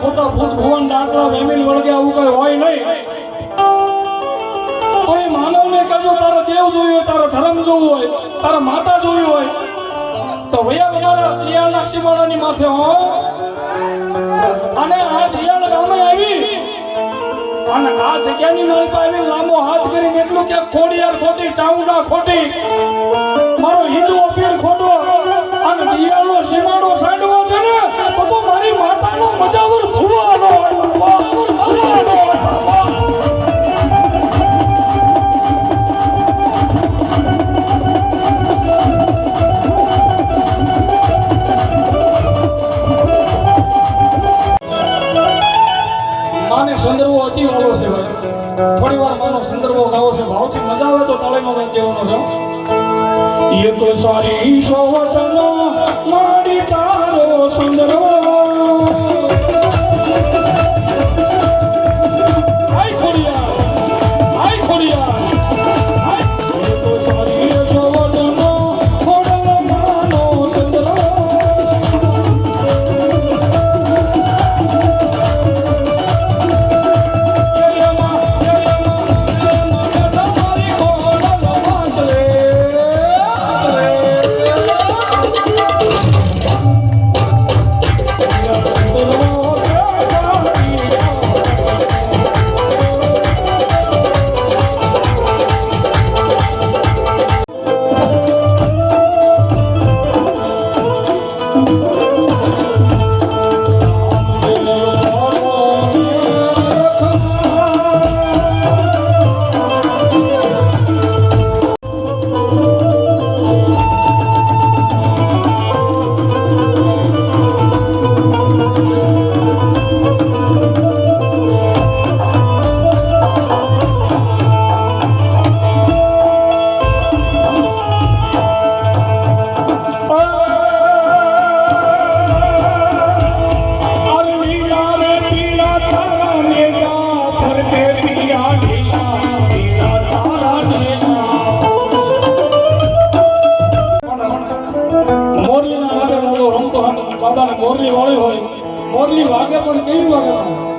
ખોટા ભૂત, ભુવન, ડાકલા, વેમિલ વળગે આવું કઈ હોય નહીં. તો એ માનવને કહેજો, તારો દેવ જોયું હોય, તારે ધર્મ જોવું હોય, તારા માતા જોયું હોય. તો વયા વગાડા દિયાળના શિવાળાની માથે, હો. અને આ દિયાળ ગામે આવી. અને આ જગ્યાની મારી પાસે આવી લાંબો હાથ કરીને એટલું કે ખોડિયાર ખોટી, ચાઉડા ખોટી. તાળીનો કંઈક કહેવાનો છે એક સારી સોવસનો મારી મોરલી વાળી હોય મોરલી વાગે પણ કેવી વાગે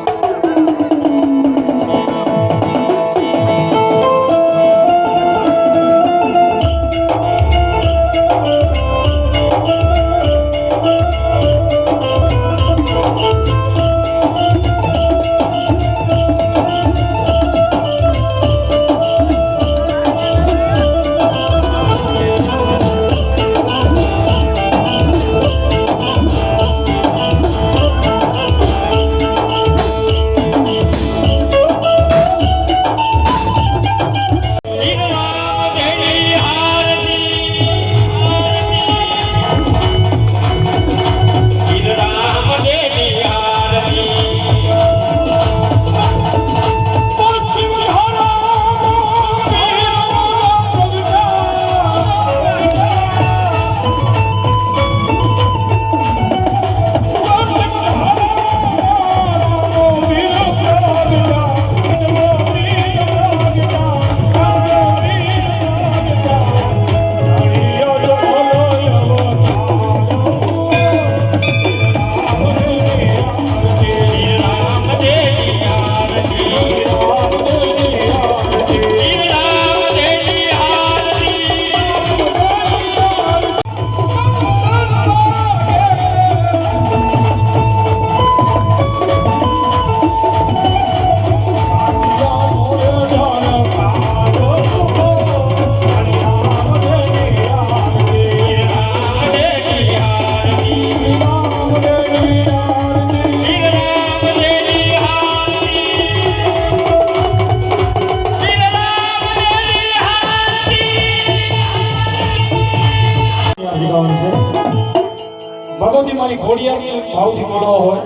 ખોડિયારની ભાવથી બોલવા હોય.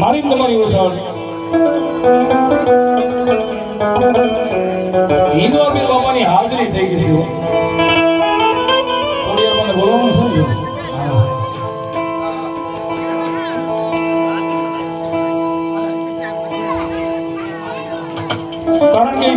મારી તમારી ઓછા હિન્દુ બિલ બાબાની હાજરી થઈ ગઈ છે ખોડિયાર મને બોલવાનું શું છે. કારણ કે એ